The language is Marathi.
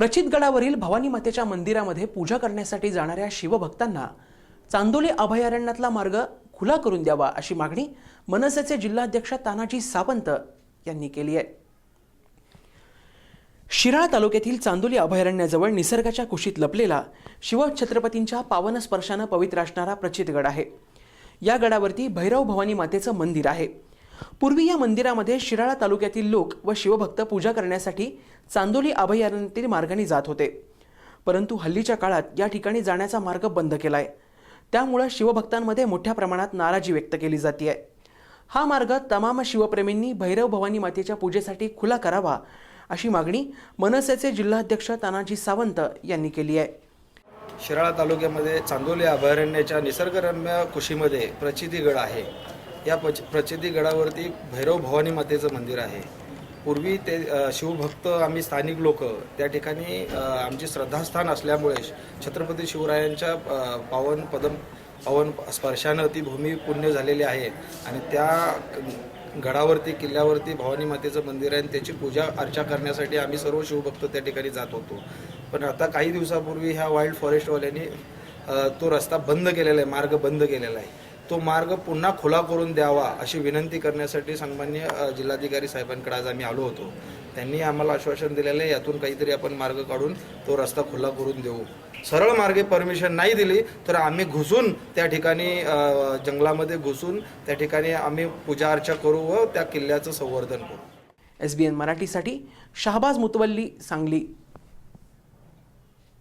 प्रचितगडावरील भवानी मातेच्या मंदिरामध्ये पूजा करण्यासाठी जाणाऱ्या शिवभक्तांना चांदोली अभयारण्यातला मार्ग खुला करून द्यावा अशी मागणी मनसेचे जिल्हाध्यक्ष तानाजी सावंत यांनी केली आहे. शिराळा तालुक्यातील चांदोली अभयारण्याजवळ निसर्गाच्या कुशीत लपलेला शिवछत्रपतींच्या पावन स्पर्शानं पवित्र असणारा प्रचितगड आहे. या गडावरती भैरव भवानी मातेचं मंदिर आहे. पूर्वी या मंदिरामध्ये शिराळा तालुक्यातील लोक व शिवभक्त पूजा करण्यासाठी चांदोली अभयारण्यातील मार्गाने जात होते. परंतु हल्लीच्या काळात या ठिकाणी जाण्याचा मार्ग बंद केला आहे त्यामुळं शिवभक्तांमध्ये मोठ्या प्रमाणात नाराजी व्यक्त केली जाते आहे हा मार्ग तमाम शिवप्रेमींनी भैरव भवानी मातेच्या पूजेसाठी खुला करावा अशी मागणी मनसेचे जिल्हाध्यक्ष तानाजी सावंत यांनी केली आहे. शिराळा तालुक्यामध्ये चांदोली अभयारण्याच्या निसर्गरम्य कुशीमध्ये प्रचितीगड आहे. या पच प्रचितीगडावरती भैरव भवानी मातेचं मंदिर आहे. पूर्वी ते शिवभक्त आम्ही स्थानिक लोक त्या ठिकाणी आमचे श्रद्धास्थान असल्यामुळे छत्रपती शिवरायांच्या पावन पदम पावन स्पर्शानं ती भूमी पुण्य झालेली आहे. आणि त्या गडावरती किल्ल्यावरती भवानी मातेचं मंदिर आहे आणि त्याची पूजा अर्चा करण्यासाठी आम्ही सर्व शिवभक्त त्या ठिकाणी जात होतो. पण आता काही दिवसापूर्वी ह्या वाईल्ड फॉरेस्टवाल्यांनी तो रस्ता बंद केलेला आहे मार्ग बंद केलेला आहे. तो मार्ग पुन्हा खुला करून द्यावा अशी विनंती करण्यासाठी सन्मान्य जिल्हाधिकारी साहेबांकडे आज आम्ही आलो होतो. त्यांनी आम्हाला आश्वासन दिलेलं आहे यातून काहीतरी आपण मार्ग काढून तो रस्ता खुला करून देऊ. सरळ मार्गे परमिशन नाही दिली तर आम्ही घुसून त्या ठिकाणी जंगलामध्ये घुसून त्या ठिकाणी आम्ही पूजा अर्चा करू व त्या किल्ल्याचं संवर्धन करू. एस बी एन मराठीसाठी शहाबाज मुतवल्ली सांगली.